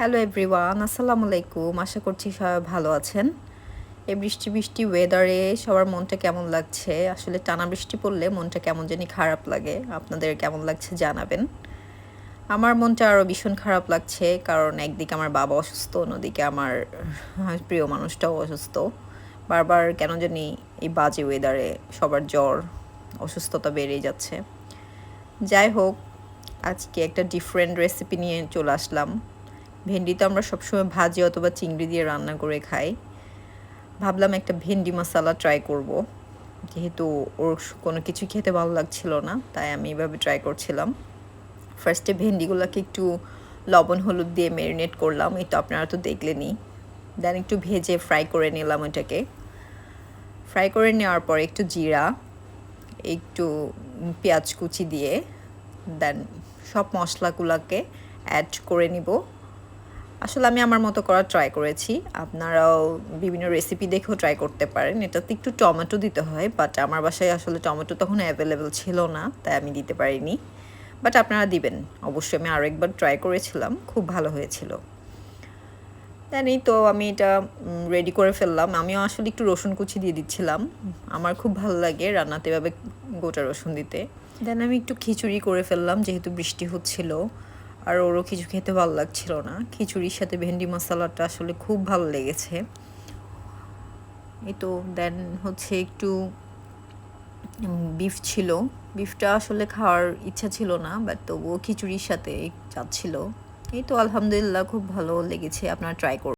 Hello everyone আসসালামু আলাইকুম আশা করছি সবাই ভালো আছেন। এই বৃষ্টি বৃষ্টি ওয়েদারে সবার মনটা কেমন লাগছে? আসলে টানা বৃষ্টি পড়লে মনটা কেমন জানি খারাপ লাগে। আপনাদের কেমন লাগছে জানাবেন। আমার মনটা আরও ভীষণ খারাপ লাগছে, কারণ একদিকে আমার বাবা অসুস্থ, অন্যদিকে আমার প্রিয় মানুষটাও অসুস্থ। বারবার কেন জানি এই বাজে ওয়েদারে সবার জ্বর, অসুস্থতা বেড়েই যাচ্ছে। যাই হোক, আজকে একটা ডিফারেন্ট রেসিপি নিয়ে চলে আসলাম। ভেন্ডি তো আমরা সবসময় ভাজি অথবা চিংড়ি দিয়ে রান্না করে খাই। ভাবলাম একটা ভেন্ডি মশালা ট্রাই করব। যেহেতু ওর কোনো কিছু খেতে ভালো লাগছিল না, তাই আমি এভাবে ট্রাই করছিলাম। ফার্স্টে ভেন্ডিগুলোকে একটু লবণ, হলুদ দিয়ে ম্যারিনেট করলাম, এই তো আপনারা তো দেখলেনই। দেন একটু ভেজে ফ্রাই করে নিলাম ওটাকে ফ্রাই করে নেওয়ার পর একটু জিরা, একটু পেঁয়াজ কুচি দিয়ে দেন সব মশলাগুলোকে অ্যাড করে নিব। আসলে আমি আমার মতো করা ট্রাই করেছি। আপনারাও বিভিন্ন রেসিপি দেখেও ট্রাই করতে পারেন। এটাতে একটু টমেটো দিতে হয় বাট আমার বাসায় আসলে টমেটো তখন অ্যাভেলেবেল ছিল না, তাই আমি দিতে পারিনি। বাট আপনারা দিবেন। অবশ্যই আমি আরও একবার ট্রাই করেছিলাম, খুব ভালো হয়েছিল। দেন এই তো আমি এটা রেডি করে ফেললাম। আমিও আসলে একটু রসুন কুচি দিয়ে দিচ্ছিলাম। আমার খুব ভালো লাগে রান্নাতে এভাবে গোটা রসুন দিতে। দেন আমি একটু খিচুড়ি করে ফেললাম, যেহেতু বৃষ্টি হচ্ছিল। আর ওরও কিছু খেতে ভালো লাগছিল না। খিচুড়ির সাথে ভেন্ডি মশলাটা আসলে খুব ভালো লেগেছে। এই তো দেন হচ্ছে একটু বিফ ছিল। বিফটা আসলে খাওয়ার ইচ্ছা ছিল না বাট তবুও খিচুড়ির সাথে যাচ্ছিল এই তো আলহামদুলিল্লাহ খুব ভালো লেগেছে, আপনারা ট্রাই করুন।